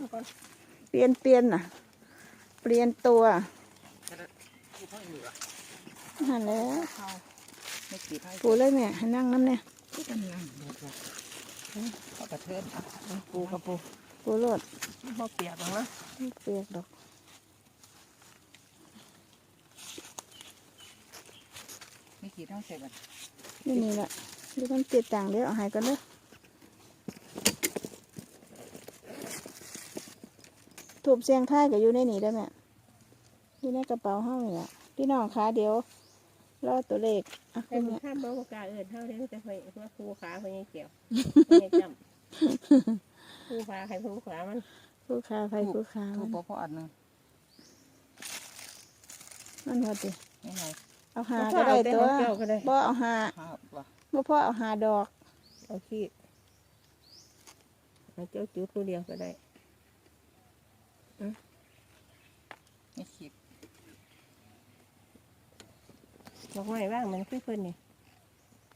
อนก่อนเปลี่ยนเปลี่ยนน่ะ เปลี่ยนตัวผู้พ่ออยู่อะหันแล้วเขาไม่ขีดให้ปูเลยแม่ให้นั่งน้ำเนี่ยที่กันนั่งเดือดเลยเขากระเทินอะปูกับปูปูโลดบ่เปียกหรอกนะไม่เปียกดอกไม่ขีดเท่าเสร็จอะนี่นี่แหละดูมันเจ็ดต่างเดี๋ยวเอาใหายกันเด้อ ถูกเสียงท้ายก็อยู่ในนี่ได้อแม่อยู่ในกระเป๋าห้องนี่แหละพี่น้องคะเดี๋ยวรอตัวเลขอะแต่คุณมึงแม่ข้ามบ่กล้าเอินเท่าเด้อแต่คอยว่าครูขาคอยยังเกี่ยวยังจำครูขาใครครูขามันผู้ค้าไฟผู้ค้าถูมักนบ่พออันหนึงมันหมดดินี่ไงเอาหาก็ได้ตัวเกี่ยวก็ได้บ่เอาหาภาพว่ะบ่พ่อเอาหาดอก เอาขี้เอาเจ้าจุดตัวเดียวก็ได้ ไม่ขีดบอกไม้ว่างมันคือเพิ่นนี่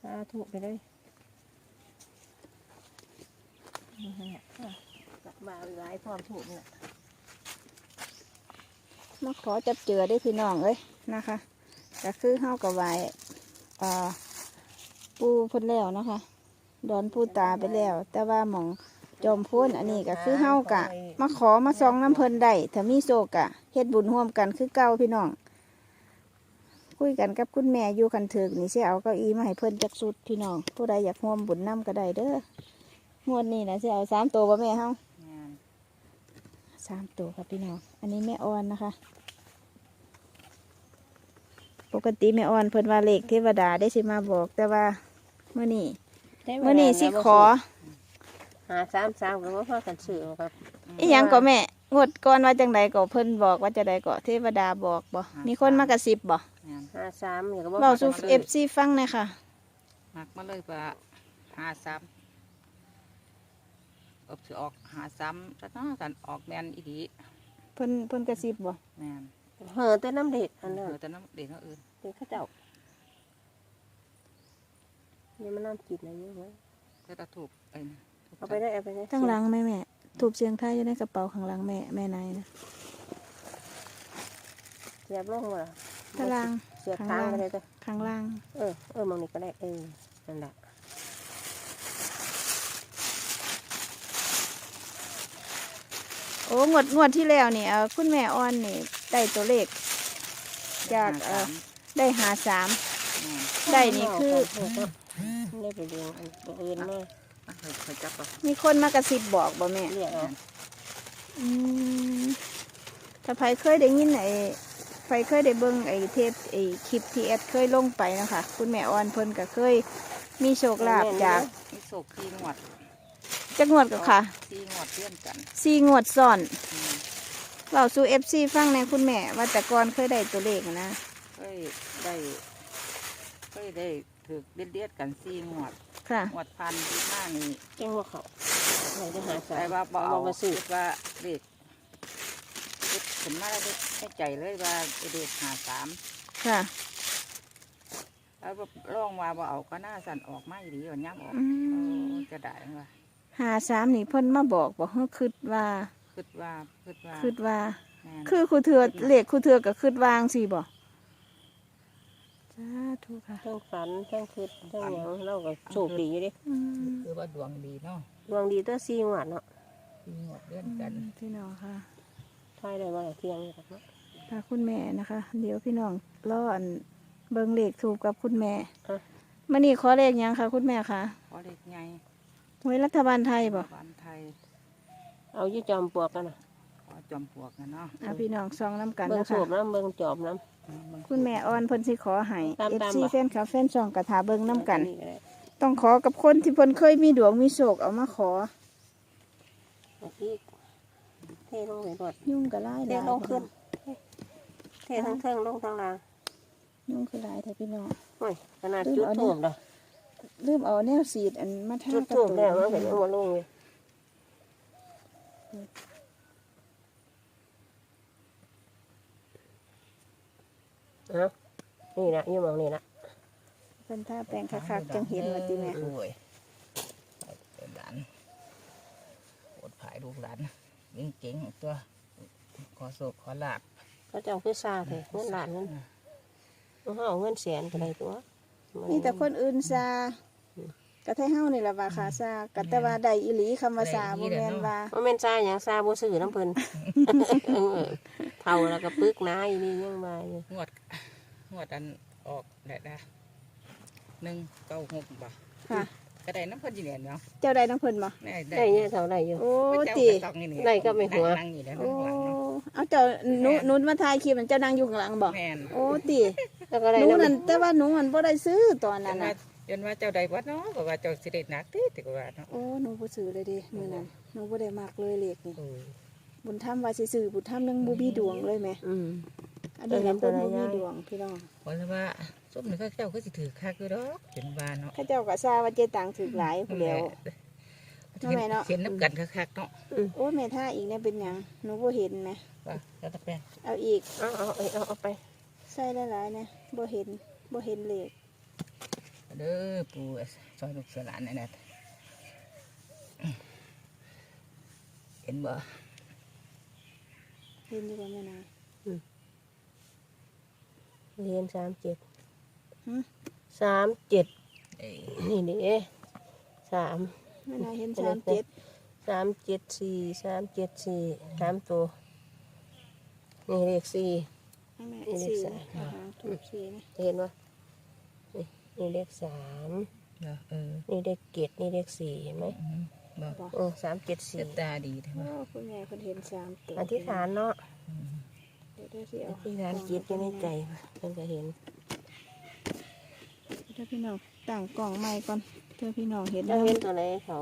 สาธุไปเลยนี่ฮะอะกลับมาหลายพร้อมถูกนี่แหละมาขอจับเจือได้พี่น้องเอ้ยนะคะก็คือเฮากับไหวอ่าปูเพิ่นแล้วนะคะ ดอนปูตาไปแล้ว แต่ว่าหมอง จอมพ้นอันนี้ก็คือเฮากะ มาขอมาซองน้ำเพิ่นได้ถ้ามีโศกะเฮ็ดบุญร่วมกันคือเก่าพี่น้อง คุยกันกับคุณแม่อยู่กันถึกนี่สิเอาเก้าอี้มาให้เพิ่นจักสุดพี่น้อง ผู้ใดอยากร่วมบุญนํก็ได้เด้องวดนี้นะสิเอาสามตัวบ่แม่เฮางานสามตัวครับพี่น้อง อันนี้แม่ออนนะคะ ปกติแม่ออนเพิ่นว่าเลขเทวดาได้สิมาบอกแต่ว่าเมื่อนี้เมื่อนี้สิขอ หาสามสามก็ว่าพอกันซื้อครับอีหยังก็แม่งวดก่อนว่าจังใดก็เพิ่นบอกว่าจะใดก็เทวดาบอกบ่มีคนมากระซิบบ่งานหาสามนี่ก็บ่เบาสู่เอฟซีฟังหน่อยค่ะมักมาเลยว่าหาซ้ำอบสิออกหาซ้ำซะเนาะกันออกแมนอีดีเพิ่นเพิ่นกระซิบบ่แมนเหอะแต่น้ำเด็ดอันเอนั้นอแต่น้ำเด็กเขาอื่นเป็นข้าเจ้านี่มันน้ำกินอะไรเยอะไหมก็จะถูกไอ้นี่ถูก เอาไปได้เอาไปได้ข้างหลังแม่แม่ถูกเสียงไทายอยู่ในกระเป๋าข้างหลังแม่แม่นายนะเสียบลงมาข้างล่างเสียบทางก็ได้เด้อข้างล่าง เออเออมองนี่ก็ได้เออนั่นแหละโอ้งวดงวดที่แล้วนี่เออคุณแม่ออนนี่ได้ตัวเลข จากเอ่อได้หาสามได้นี่คือได้ไปดูอันตัวอื่นมาเคย เคยจับปะมีคนมากระซิบบอกบ่แม่เรียกเอาอืมถ้าไผเคยได้ยินไอ้ไผเคยได้เบิ่งไอ้เทปไอ้คลิปที่แอดเคยลงไปนะคะคุณแม่ออนเพิ่นก็เคย มีโชคลาภจากนี่โศกทีงวดจักงวดก็ค่ะทีงวดเพื่อนกันสี่งวดซ้อนอืมเราสู่เอฟซีฟังในคุณแม่ว่าแต่ก่อนเคยได้ตัวเลขนะเคยได้เคยได้ ถือเด็ดเด็ดๆกันซีงวดค่ะงวดพันที่ห้านี่แจ้งว่าเขาไหนได้หาสาแต่มว่าบ่เอาเอามาซื้อคิดว่าเด็กเด็กขึ้นมาแล้วเด็กให้ใจเลยว่าเด็กหาสามค่ะแล้วร้องว่าบ่เอาก็น่าสั่นออกมาอีหลีวันย่ำออกอืมเออจะได้ว่าหาสามนี่เพิ่นมาบอกบอกเฮาคิดว่าคิดว่าคิดว่าคิดว่า แม่นคือครูเถือเลขครูเถือก็คิดวางสิบ่ สาธุค่ะทั้งฝันทั้งคิดทั้งหยังเราก็โชคดีอยู่ดิอืมคือว่าดวงดีเนาะดวงดีตัวซีงวดเนาะทีงวดเดือนกัน พี่น้องค่ะ ทายได้ว่าเที่ยงนี่ครับเนาะค่ะคุณแม่นะคะ เดี๋ยวพี่น้องรออันเบิ่งเลขถูกกับคุณแม่มื่อนี้ขอเลขหยังคะคุณแม่คะขอเด็กไงไว้รัฐบาลไทยบ่ บ้านไทย เอายี่จอมปลวกกันนะ ขอจอมปลวกนะเนาะอะพี่น้องซองน้ำกันเบิ่งนะสูคะ บน้ำเบิ่งจอบน้อืมมันคุณแม่ออนเพิ่นสิขอให้ตามเอฟตามซีบ่ แฟนคลับแฟนช่องกระถาเบิ่งำน้ำกันก็ได้ต้องขอกับคนที่เพิ่นเคยมีดวงมีโศกเอามาขอ เอาอีกเทลงไปรดยุ่งก็ไล่เทลงขึ้น เททั้งเทิงลงทั้งล่างยุ่งคือหลายแท้พี่น้อง โอ้ยขนาดจุดทูบเด้อลืมเอาแนวสีดอันมาทาจุดกับทูบตัวแล้วมันก็ยังมาลงเลย เอานี่นะอยู่หมองนี่นะเพิ่นท่าแปลงคักๆจังเห็นว่าติแม่ โอ้ยเป็นหลานอดผายลูกหลานเก่งๆตัว ขอโศกขอลาบเขาเจ้าคือซาเถอะเงินล้านเงินเอาเฮาเอาเงินแสนก็ได้ตัวนี่แต่คนอื่นซา กะไทเฮานี่ล่ะว่าขาซากะแต่ว่าได้อีหลีคำว่าซาบ่แม่นว่าบ่แม่นซาหยังซาบ่ซื้อน้ำเพิ่นเออเฒ่าแล้วก็ปึกหนาอีนี่ยังมาอยู่งวดงวดอันออกได้ได้หนึ่งเก้าหกบ่ค่ะก็ได้น้ำเพันจีเนียนเนาะเจ้าได้น้ำเพิ่นบ่ได้ได้เนี่ยเท่าได้อยู่โอ้เจ้าติก็ต้องนี่นี่ได้ก็ไม่หัวนั่งอยู่แล้วโอ้ข้างหลังเนาะเอาเจ้าหนูหนูมาถ่ายคลิปมันเจ้านั่งอยู่ข้างหลังบ่แม่นโอ้ติแล้วก็ได้หนูน้ำนั่นแต่ว่าหนูมันบ่ได้ซื้อตอนจนั้นนว่าน่ะ จนว่าเจ้าใดวัดเนาะก็ว่าเจ้าสิเด็ดนักติติก็ว่าเนาะโอ้หนูบ่ซื้อเลยดิมื้อนั้นหนูบ่ได้มักเลยเลขนี่โอ้ยบุญธรรมว่าสิซื้อบุญธรรมยังบ่มีดวงเลยแหมอืม อันนี้เออเห็นะนตัเพิ่วนไหนบ่มียายดวงพี่น้องวันละว่าส้มนี่ก็เจ้าก็สิถือคักอยู่ดอกเห็นว่าเนาะข้าเจ้าก็ทราบว่าเจ๊ตังถูกหลายผู้เดียวทำไมเนาะ เห็นน้ำกันคักๆเนาะโอ้ยแม่ท่าอีกเนี่ยเป็นหยังหนูบ่เห็นนะว่าแล้วตะแปงเอาอีกเอาเอาเอาเอาเอาไป ใส่หลายๆนะบ่เห็นบ่เห็นเลข เด้อปู่ซอยลูกเสือหลานนี่นะเห็นบ่เห็นอยู่บ่แม่นายเรียนสามเจ็ดหึสามเจ็ดเอ้ยนี่เด้สามแม่นายเห็นเป็นสามเจ็ดสามเจ็ดสี่สามเจ็ดสี่สามตัวนี่เลขสี่แม่นี่เลขสี่สามอาหารถูกสี่นะเห็นปะ นี่นี่เลขสามเด้อเออนี่เลขเจ็ดนี่เลขสี่เห็นไหมอืมบ่บ่เออสามเจ็ดสี่เจ็บตาดีใช่ไหมโอ้คุณแม่เพิ่นเห็นสามตัวอธิษฐานเนาะเดี๋ยวเดี๋ยวสิอเอาธิษฐานจิตอยู่ในใจเพิ่นก็เห็นเดี๋ยวพี่น้องตั้งกล่องใหม่ก่อนเดี๋ยวพี่น้องเห็นเราแล้วเห็นตัวไหนเขา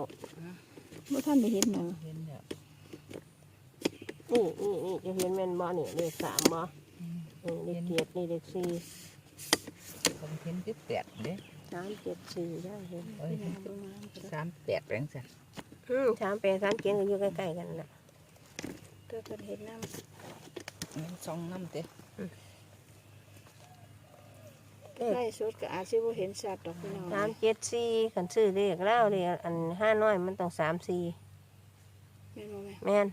บ่ทันได้เห็นหยังเห็นแล้วนี่นี่นี่จะเห็นแม่นบ่นี่เลขสามบ่นี่เลขเจ็ดนี่เลขสี่ ผมเห็นที่แปดเด้สามเจ็ดสี่ได้เห็นโอ้ยพี่น้องเบิ่งมาเพิ่นสามแปดแปลงสันอืมสามแปดสามเจ็ดก็อยู่ใกล้ๆกันน่ะเดี๋ยวเพิ่นเห็นนำเห็นสองน้ำเด้เลขใกล้สุดก็อาจสิบ่เห็นชัดดอกพี่น้องสามเจ็ดสี่ขันซื้อเลขแล้วเลขอันห้าน้อยมันต้องสามสี่แม่นบ่แม่แม่น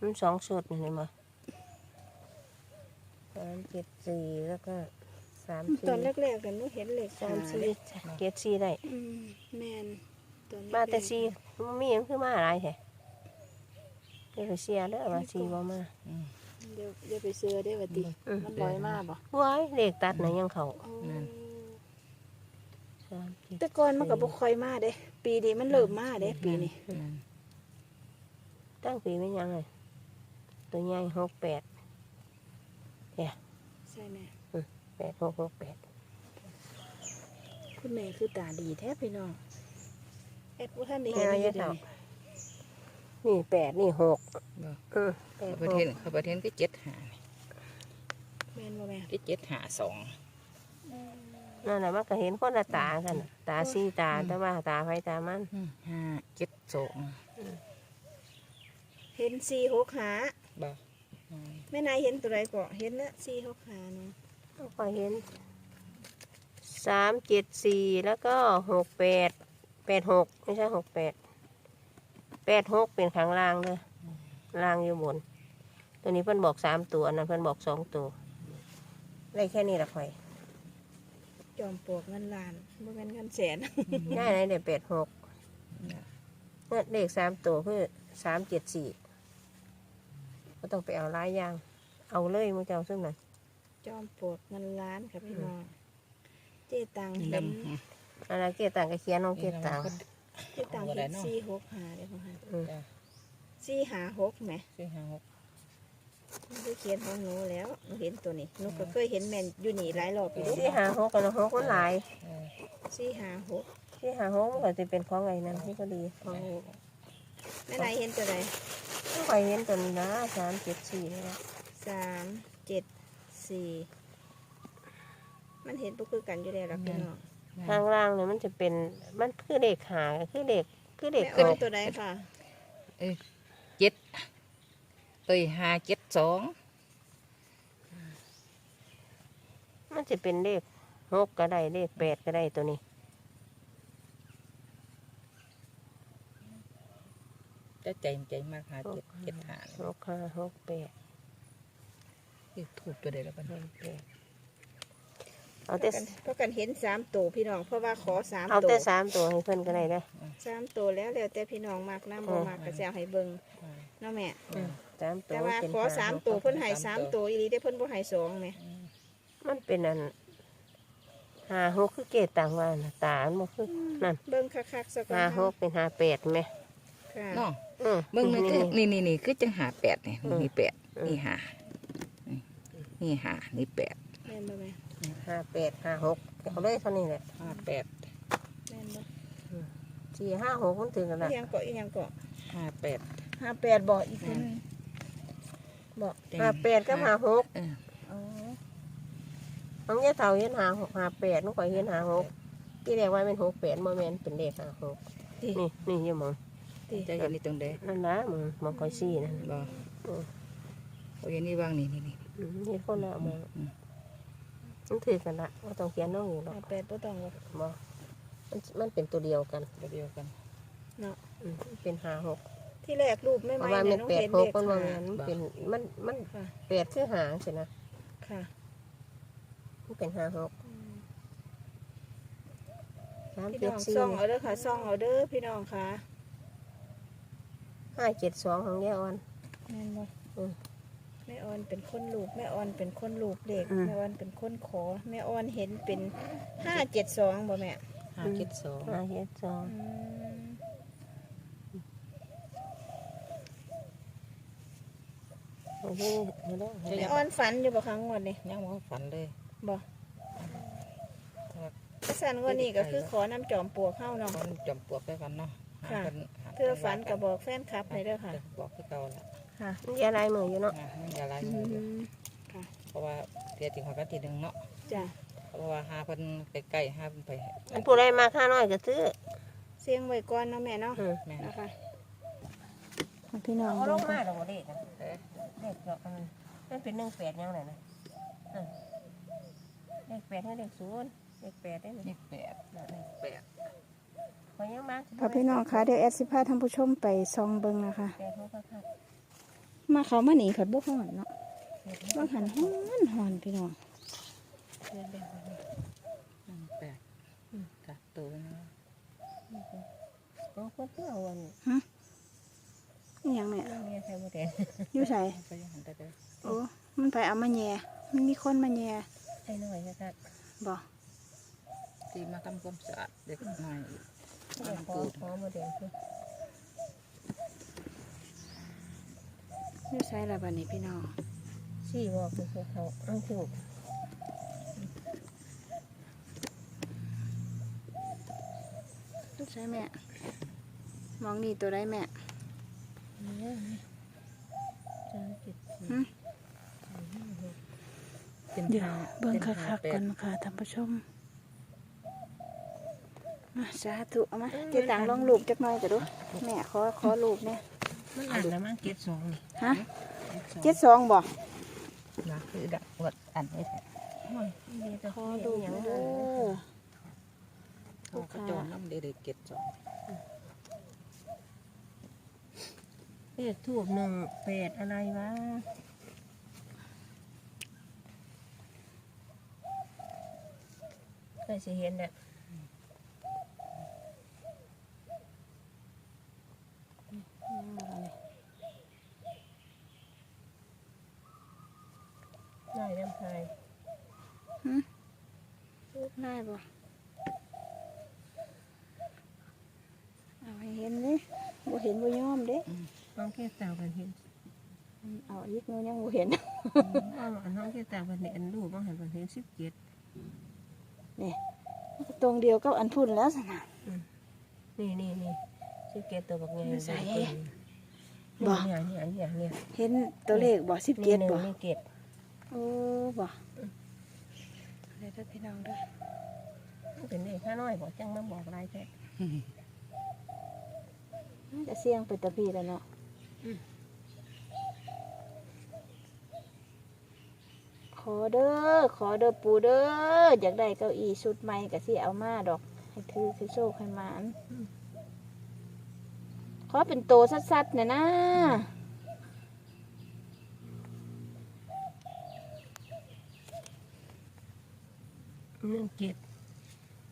มันสองชุดนี่เห็นไหมสามเจ็ดสี่แล้วก็ สามสี่ตอนแรกๆกันหนูเห็นเลขสามห้สี่เด้เจ็ดสี่ได้อืมแม่นตอนมาแต่สี่มันมีหยังคือมาอะไรแท้เดี๋ยวไปเสียเด้อมาสี่บ่มาอืมเดี๋ยวเดี๋ยวไปซื้อได้อว่าติอืมมันลอยมาบ่ว้ายเลขตัดไหนะยังเขาโอ้นั่น สามเจ็ดแต่ก่อนมันก็บ่ค่อยมาเด้ ปีนี้มันเริ่มมาเด้ปีนี้นั่นตั้งปีไม่ยังเลยตัวใหญ่หกแปดใช่แม่ แปดหกหกแปดคุณแม่คือตาดีแท้พี่น้องแอดบ่ทันได้เห็แม่นว่าเลจะยเดี๋ยวเท่านี้นี่แปดนี่หกบ่อืมแปดเขาหประกเทศเขาประเทศก็เจ็ดหาแม่นบ่แม่ที่เจ็ดหาสองนั่นแหละมันก็เห็นคนละตากันน่ะตาสี่ตาแต่ว่าตาไฟตามันอืมห้าเจ็ดสองเห็น4 6หาบ่แม่นายเห็นตัวใดก็เห็นแล้ว4 6หาเนาะ ก็เห็นสามเจ็ดสี่แล้วก็หกแปดแปดหกไม่ใช่หกแปดแปดหกเป็นข้างล่างเลยล่างอยู่บน ตัวนี้เพิ่นบอกสามตัวอันนั้นเพิ่นบอกสองตัวได้แค่นี้ละค่อยจอมปลวกเงินล้านบ่แม่นเงินแสนได้ไหนเดี๋ยวแปดหกเนี่ยเลขสามตัวคือสามเจ็ดสี่ก็ต้องไปเอาหลายอย่าง เอาเลยมึงจะเอาซึ่งไหน จอมปลวกเงินล้านค่ะพี่น้องเจ๊ตังนี่เห็นดำอืมอะไรเกียรต่างกับเขียนน้องเกียรต่างเจ๊ตังเอาอะไรเห็นเนาะ4 6หาเด้อพ่อฮะจ้ะ4หา6แหมสี่ห้าหกมันได้เขียนของหนูแล้วหนูเห็นตัวนี้หนูก็เคยเห็นแม่นอยู่นี่หลายรอบอยู่เด้ที่หาหกกันหกมันหลายเออสี่หาหกที่หาหกมันก็จะเป็นของไอ้นั่นที่ก็ดีของแม่นายเห็นตัวใดต้องไปเห็นตัวนี้นะสามเจ็ดสี่นี่นะสามเจ็ด สี่มันเห็นปุ๊คือกันอยู่แล้วล่ะพี่น้องข้างล่างเนี่ยมันจะเป็นมันคือเลขหาคือเลขคือเลขแม่หเอ้ยกตัวใดค่ะ เจ็ดเอ้ยห้าเจ็ดสองมันจะเป็นเลขหกก็ได้เลขแปดก็ได้ตัวนี้จจะใจใจมากหาเจ็ดเจ็ดหาหกห้าหกแปด คือถูกตัวเดียวแล้วกันเอาแต่เพราะกันเห็นสามตัวพี่น้องเพราะว่าขอสามเอาตัวแต่สามตัวให้เพิ่นก็ได้นะสามตัวแล้วแล้วแต่พี่น้องมากน้ำบ่มากก็จะเอาให้เบิ่งเนาะแม่ สามตัวแต่ว่าเป็นขอสามตัวเพิ่นให้สามตัวอีหลีได้เพิ่นบ่ให้สองแหมมันเป็นอันหาหกคือเกตต่างว่าน่ะตาอันบ่คือ นั่น เบิ่งคักๆสักก่อนห้าหกเป็นหาแปดไหมค่ะ เนาะอืมเบิ่งนี่คือนี่นี่นี่คือจังหาแปดนี่อืมนี่แปดมนี่หา นี่หานี่แปดแม่นบ่แม่ห้าแปดห้าหกเอาเลยเท่านี้แหละห้าแปดแม่นบ่สี่ห้าหกมันถึงกันอีละหยังเกาะอีหยังเกาะห้าแปดห้าแปดบ่อีกคนนึงบ่ห้าแปดกับห้าหกเอออ๋อน้องยายเฒ่าเห็นห้าหกห้าแปดน้องข่อยเห็นห้าหกที่แรกว่าเป็นหกแปดโมเมนเป็นเลขห้าหกนี่นี่อยังมองจะเห็นนี่ตรงใดนั่นนะมึงมองข่อยซี่นั่นบ่อืมโอ้ยนี่วางนี่นี่นี่ อืมนี่คนละมองอืมมันถือกันละว่าต้องเขียนน้องอยู่หรอกห้าแปดบ่ต้องบ่บ่มันมันเป็นตัวเดียวกันตัวเดียวกันเนาะอืมเป็นห้าหกที่แรกรูปไม่เพไหมราะว่าเนี่มัยนน้องแปดเห็นหเลกขมันว่าห้ามันเป็นมันมันค่ะแปดคือหางใช่นะค่ะมันเป็นห้าหกอืมสามพี่เจ็น้ดองสี่ซ่องเอาเด้อค่ะซ่องเอาเด้อพี่น้องค่ะห้าเจ็ดสองของยายอ่อนแม่นบ่อืม แม่ออนเป็นคนลูกแม่ออนเป็นคนลูกเด็กอืมแม่ออนเป็นคนขอแม่ออนเห็นเป็นห้าเจ็ดสองบ่แม่ห้าเจ็ดสองห้าเจ็ดสองอืมโอ้โหไม่ได้ไม่แม่ได้ออนฝันอยู่บ่ครั้งวันนี้ยังว่าฝันเลยบ่ถ้าถ้าสันงวันนี้ก็คือขอน้ำจอมปลวกเข้าเนาะคนจำปลวกไปกันเนาะหาค่ะกันหาเธอฝันก็บอกแฟนคลับให้เด้อค่ะบอกคือเก่าละ ค่ะยายลายมืออยู่เนาะอ่ามันอย่าไรอืมืออยู่มเพราะว่าเทียติงหัวกันทีหนึ่งเนาะจ้ะเพราะว่าหาเพิ่นใกล้ๆหาเพิ่นไปอันผู้ใดมาค่าน้อยก็ซื้อเสียงไว้ก่อนเนาะแม่เนาะอืมแม่นนะคะพี่น้องเอาลเบิ่งงมาค่ะดอกเด็กเด็กเจาะมันมันเป็นหนึ่งแปดยังไงนะอืมเลขแปดให้เลขศูนย์เลขแปดได้ไหมนี่แปดน่ะเลขแปดพอยังมาค่ะพี่น้องคะเดี๋ยวแอดสิพาท่านผู้ชมไปซองเบิ่งนะคะ แปดหกค่ะ มาเขามาหนีขัดบุกหอนเนาะบางหันหอนหอนพี่น้องแปดกัดตัวนะโอ้คนเที่ยววันนี่ยังแม่เมียใครบ่ได้อยู่ใส่โอ้มันไปเอามาแย่มันมีคนมาแย่ไอ้น้อยค่ะบ่ที่มาทำความสะอาดเด็กหน่อยเด็กพอพอบ่ได้คื ออยู่ใส่ละบัดนี้พี่น้องสี่บอกคือเขาอังถูกอยู่ใส่แม่ มองนี่ตัวได้แม่สามเจ็ดสี่หึเป็นเดี๋ยวหาเบิ่งป็นคัหากๆแปก่อดนค่ะท่านผู้ชม มาสาธุเอามาเจะต่างลองลูกจักหน่อยก็ดูแม่ขอขอลูกเนี่ย มันอ่านแล้วมันเจ็ดสองนี่ฮะเจ็ดสองบ่นะคือดักหวดอันนี้แหละขอดูอย่างเด้นั้นอเขาก็จรน้ำเด็กๆเก็ดสองเลขทูบหนึ่งแปดอะไรวะเคยสิเห็นแหละได้น้ำพายได้บ่เอาให้เห็นเลยบ่เห็นบ่ยอมเด้น้องแค่ตากันเห็นเอาอีกหนูยังบ่เห็น อ้าวน้องแค่ตากันเห็นรูปบ้างเห็นกันเห็นสิบเจ็ดตรงเดียวกับอันพุ่นแล้วสนะนี่นี่นี่สิบเจ็ดตัวบักไงใส่บ่บ่เนี่ยเนี่ยเนี่ยเนี่ยเห็นตัวเลขบ่สิบนี่เจ็ดหนึ่งบ่นี่เจ็ด โอ้บ่เดี๋ยวเด้อพี่น้องเด้อมันเป็นเลขข้าน้อยบอกจังมาบอกอะไรแท้จะเสี่ยงไปตะพีแล้วเนาะขอเด้อขอเด้อปูเด้ออยากได้เก้าอี้ชุดใหม่ก็สิเอามาดอก ให้ถือคือโชคให้หมานขอเป็นโตสัดๆเนี่ยนะ หนึ่งเจ็ด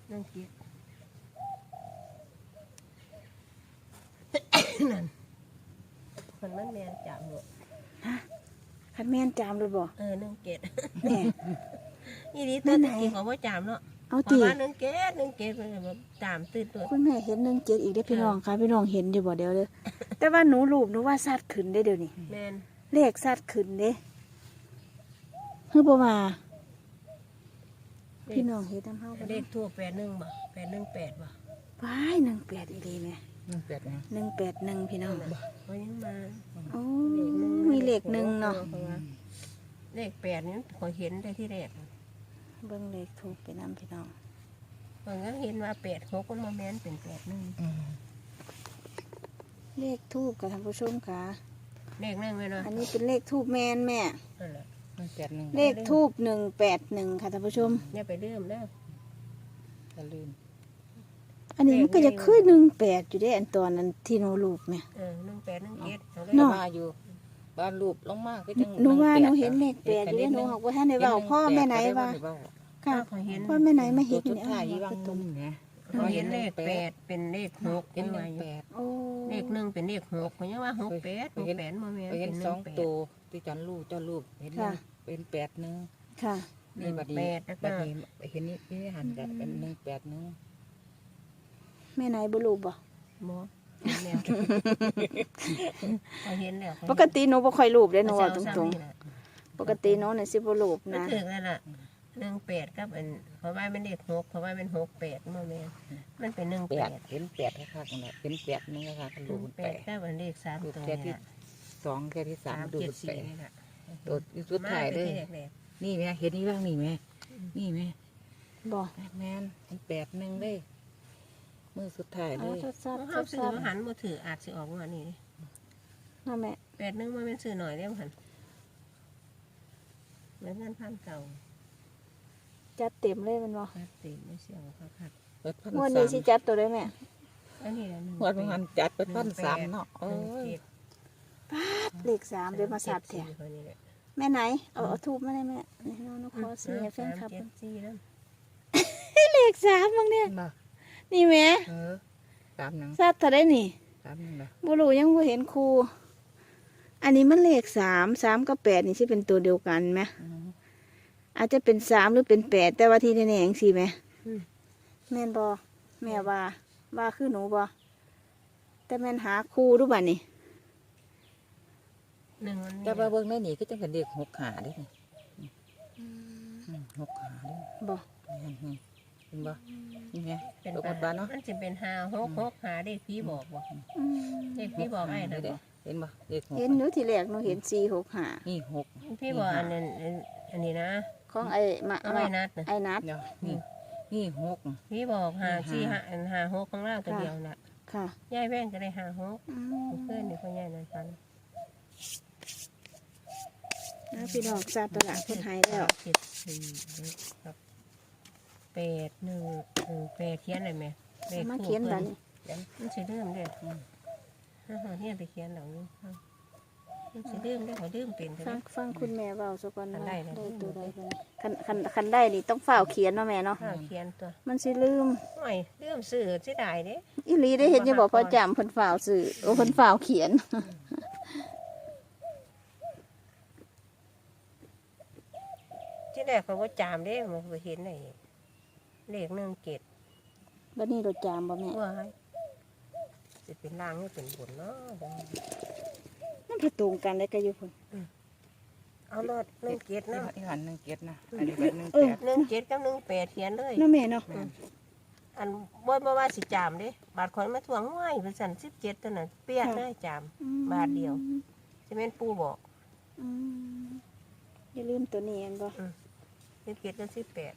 หนึ่งเจ็ดนั่นมันมันแมนจามหมดคันแม่นจามเลยบ่เออหนึ่งเจ็ดแม่นี่ดีนั่ตื่นนไหนที่เขาว่าจามเนาะเอาเพติราะว่าหนึ่งเจ็ดหนึ่งเจ็ดมันแบบจามตื่นตัวคุณแม่เห็นหนึ่งเจ็ดอีกได้อพี่น้องค่ะพี่น้องเห็นอยู่บ่เดี๋ยวเด้อแต่ว่าหนูรูปหนูว่าสัดขึ้นได้อเดี๋ยวนี้แมนเลขสัดขึ้นเด้คือบ่มา พี่น้องเห็นน้ำเฮาบ่เลขทั่วแปดหนึ่งบ่แปดหนึ่งแปดบ่ว้ายหนึ่งแปดอีหลีแม่มันแปดนะหนึ่งแปดหนึ่งพี่น้องเพราะยังมาโอ้มีเลขหนึ่งเนาะพรว่เลขแปดนี้ขอยเห็นได้ที่แรกเบิ่งเลขถูกไปนำพี่น้องบางครั้งเห็นว่าแปดหกมันมาแมนเป็นแปดหนึ่งเลขทูบกับท่านผู้ชมค่ะ เลขหนึ่งไหมเนาะอันนี้เป็นเลขทูบแมนแม่นั่นแหละมัน แปดหนึ่งเลขทูบหนึ่งแปดหนึ่งค่ะท่านผู้ชม เนี่ยไปเริ่มแล้วอย่าลืมอันนี้มันก็จะขึ้นหนึ่งแปดอยู่ได้อันตอนนั้นที่หนูรูปแม่เออหนึ่งแปดหนึ่งเจ็ดเอาเลยเนาะ มาอยู่ บ้านรูปลงมากก็จังหนูว่าหนูแปดเห็นเลขแปดอยู่ได้หนูบอกว่าท่านในเบาพ่อแม่ไหนว่าค่ะขอยเห็นพ่อแม่ไหนมาเห็เห็นนจุดเนี่ยถ่ายเอายี่วังตัวนุ่มเนี่ยขอยเห็นเลขแปดเป็นเลขหกเห็นหไว้นึ่งอยู่แปดโอ้เลขหนึ่งเป็นเลขหกเขายังว่าหกแปดหกแปดมาแมนไปเป็เห็นนหสนึ่องงแปดตัว ที่จันรูปเจ้ารูปเห็นหนึ่งเป็นแปดหนึ่งค่ะ นี่บัดแปนี้ดแล้วบัก็ดนี้เห็นนี่นี่หันกันเป็นหนึ่งแปดหนึ่งแม่ไหนบุรูปบ่หมอเห็นแล้วขอยเห็นแล้วข้อยปเห็นกติหนูบ่ค่อยรูปเลยหนูว่าตเช้รงนี่ล่ะๆปกติหนูเนี่ยสิบ่รูปมันนะถึงแล้วล่ะหนึ่งแปดกับอันเพราะว่ามันเลขหกเพราะว่ามันหกแปดมาแมนมันเป็นหนึ่งแปแปดดเห็นแปดค่ะๆนะเห็นแปดหนึ่งค่ะกันหรูนึ่ปงแปแปดดกับอันเลขสามรูปตัวแค่นี่ที่ล่ะ สองแค่ที่สาสามมดูเจ็ดแปสี่ดนี่ล่ะตัวสุดท้ายเลยมที่แรกนี่แม่เห็นนี่บ้างนี่แม่นี่แม่บ่แม่นเห็นแปดหนึ่งเลยมือสุดท้ายเลเอายทดสอบๆทเขาดซื้สออบมาหันมาถืออาจสิออกมานี่ดินะแม่แปดหนึงมันเป็นซื้อหน่อยได้บ่หันเหมือนกันพันเก่าจัดเต็มเลยแมันบ่คัดตีไม่เสียวคัดคัดเปิดพันงวดสานี้มสิจัดตัวได้แม่อันนี้ละหนึ่งงวดมันหันจัดเปิดพันสามเนาะหเอ้นึ่ งยเจ็ดเลขสามเดี๋ยวมาสับแถสามเจ็ดสี่คนนี้แหละแม่ไหนเอาเอาทูบมาได้แม่นี่น้องนขอเสียแฟนคลับสามเจ็ดสี่แล้วเลขสามบางเนี่ยมานี่แม่เออสามหนังสัตว์ถ้าได้นี่สามหนังนะบุรูยังบ่เห็นครู อันนี้มันเลขสามสามกับแปดนี่ใช่เป็นตัวเดียวกันไหม อืม อาจจะเป็นสามหรือเป็นแปดแต่ว่าที่แน่ๆจังสิไหมอืม แม่นบอแม่ว่าว่าคือหนูบอแต่แม่นหาครูดูบ้านี่ หนึ่งมันแต่ว่าเบิ่งในนี่ก็จังกันเด็กหกขาเด้นี่อืมหกขาเด้บอแม่นอืมเห็นบ่นี่ไงเป็นตกหมดบ้านเนาะมันจะเป็นหาหกหกหาเด็กพี่บอกบ่อืมเด็กพี่บอกไอ้นะเด้บ่เห็นบ่เด็กหกเห็นหนูที่แรกหนูเห็นสี่หกหานี่หกพี่บอกอันนั้นอันนี้นะของไอ้มาเอาไว้นัดนะไอ้นัดเนาะนี่นี่หก พี่บอกหาหาสี่หาอันหาหกข้างล่างตัวเดียวน่ะค่ะยายแว่งก็ได้หาหกอืมเพื่อนนี่เขายายนั่นฟัน นะพี่น้องทราบตัวหลังเพิ่นหายแล้วเจ็ดสี่ครับแปดหนึ่งหนึ่งแปดเขียนอะไรไหมเลขมาคู่เขียนบัดพิ่นี้มันสิเริ่มเด้อถ้าหาเนี่ยไปเขียนเหล่านี้มันสิเริ่มได้อเขาเริ่มเป็นฟัใช่งฟังคุณแม่เบาสักวันคันว่าได้ได้นะตัวใดบ้างคันคันคันได้นี่ต้องฝ่าวเขียนเนาะแม่เนาะข้าวเขียนตัว มันสิลืมโอ้ยเริ่มสื่อสิได้เด้อีหลีได้เห็นอยังบอกพอจำเพิ่นฝ่าวสื่อโอ้เพิ่นฝ่าวเขียน แรกเขาก็จามเด้มันไปเห็นไอ้เลขหนึ่งเกตบัดนี้เราจามบ่แม่ว้ายจะเป็นล่างหรือเป็นบนเนาะนั่นประตูกันได้ก็อยู่พุ่นเอารถหนึ่งเกตนี่เนาะอีหันหนึ่งเจ็ดนะอันนี้เป็นหนึ่งเอแปอดหนึ่งเกตกับหนึ่งแปดเขียนเลยเนาะแม่เนาะอันบ่บ่ว่าสิจามเด้บาทข่อยมาทวงห้วยเป็นสันสิบเจ็ดตัวนั้นเปียกเลยจามอืมบาทเดียวจะเป็นปูบอกอืมอย่าลืมตัวนี้อันบ่ สิบเจ็ดกับสิบแปด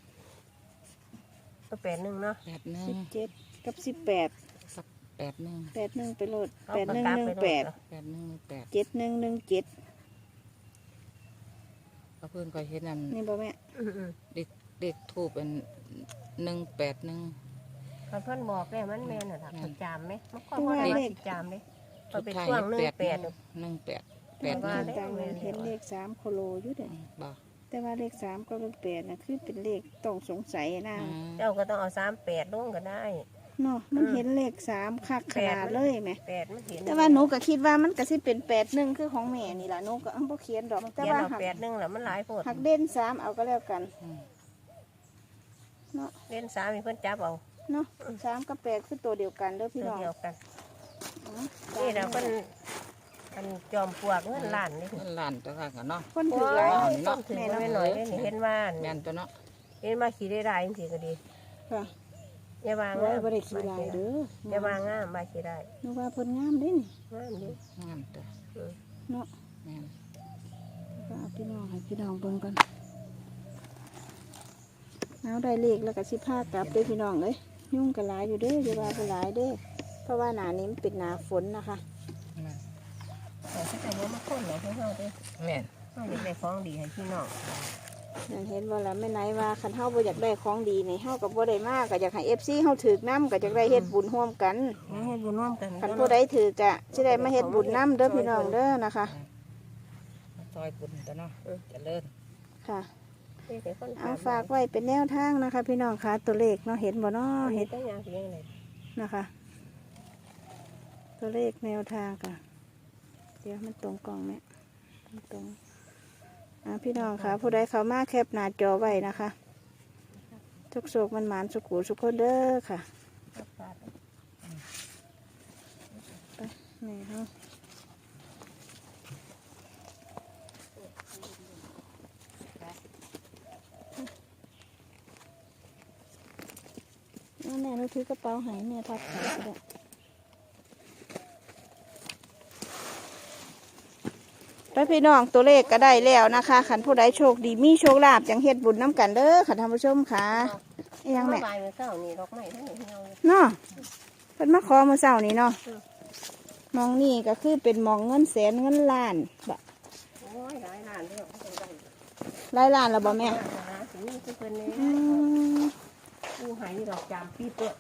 ก็แปดหนึ่งเนาะแปดหนึ่งสิบเจ็ดกับสิบแปดสักแปดหนึ่งแปดหนึ่งไปโหลดเอาแปดหนึ่งกลับหนึ่งไปโลแปดเนาะแปดหนึ่งแปดเจ็ดหนึ่งหนึ่งเจ็ดก็เพื่อนก็เห็นนั่นนี่บ่แม่อืมอืมเด็กเด็กทูบเป็นหนึ่งแปดหนึ่งเขาเพิ่นบอกแล้วมันแม่นน่ะล่ะเขาจามไหมมันก็ว่าว่าสิจามเด้ก็เป็นสุดท้ายช่วงหนึ่งแปดหนึ่งแปดแปดว่าหนึ่งแล้วต่างนั้นเห็นเลขสามโคโลอยู่เด้อบ่ แต่ว่าเลขสามก็เลขแปดนะคือเป็นเลขต้องสงสัยนะอืมเจ้าก็ต้องเอาสามแปดลงก็ได้เนาะมันเห็นเลขสามคักขนาดเลยไหม แปดมันเห็นแต่ว่าหนูก็คิดว่ามันก็สิเป็นแปดหนึ่งคือของแม่นี่แหละหนูก็อังบ่เขียนดอกแต่เขียนว่าเอาหักแปดหนึ่งแหละมันหลายโพดหักเด่นสามเอาก็แล้วกันอืมเนาะเล่นสามมีเพิ่นจับเอาเนาะสามกับแปดคือตัวเดียวกันเด้อพี่ตัวน้องเดียวกันอ๋อนี่เราเพิ่น อันจอมปลวกเงินล้านนี่เงินล้านตัวค่ะกันเนาะ คนโอ้ถือหลายยต้นถึงไม่หน่อยเลยนี่เห็นว่าแม่นตัวเนาะเห็นว่าขี่ได้ได้จริงๆก็ดีค่ะอย่าวางไว้งามบ่ได้ขี้ลายเด้ออย่าวางงามมาขี่ได้หนูว่าเพิ่นงามเด้นี่งามดีงามตัวเนาะแม่นก็เอาพี่น้องให้พี่น้องเบิ่งกันเอาได้เลขแล้วก็สิพากลับเด้อพี่น้องเอ้ยยุ่งก็หลายอยู่เด้ออย่าว่าบ่หลายเด้อเพราะว่าหน้านี้มันเป็นหน้าฝนนะคะ แม่น แต่ถ้าจะว่ามาคนเหรอให้เฮาเด้อแม่นเฮาอยากได้ของดีให้พี่น้องนั่นเห็นว่าแล้วแม่ไหนว่าคันเฮาบ่อยากได้ของดีนี่เฮาก็บ่ได้มากก็อยากให้ FC เฮาถือกน้ำก็อยากได้เฮ็ดบุญร่วมกันนี่ให้บุญร่วมกันคันผู้ใดถือกะสิได้มาเฮ็ดบุญน้ำเด้อพี่น้องเด้อนะคะ ซอยบุญตัวเนาะเจริญค่ะนี่เป็นคนเอาฝากไว้เป็นแนวทางนะคะ พี่น้องคะตัวเลขเนาะเห็นบ่เนาะเห็เห็ดนตั้งอย่างเพียงเลยนะคะ ตัวเลขแนวทางค่ะเดี๋ยวมันตรงกล่องไหมมันตรงอ่าพี่น้องคะผู้ใดเขามาแคปหน้าจอไว้นะคะ ทุกโศกมันหมานสุขูสุขคนเด้อค่ะนี่เนาะนั่นแน่หนูถือกระเป๋าหายแม่ทับขาก็ได้ไป พี่น้องตัวเลขก็ได้แล้วนะคะขันผู้ใดโชคดีมีโชคลาภจังเฮ็ดบุญน้ำกันเด้อค่ะท่านผู้ชมค่ะอิหยังแม่บายเมื่อเช้านี่ดอกไม้ทั้งนี้เหี่ยวเนาะเป็นมาขอมือเสานี่เนาะมองนี่ก็คือเป็นหมองเงินแสนเงินล้านบะโอ้ยหลายล้านเด้อเขาจะได้หลายล้านแล้วบ่แม่หาสิมีคือเพิ่นนี่อืมผู้ใหายดอกจามปีเปิด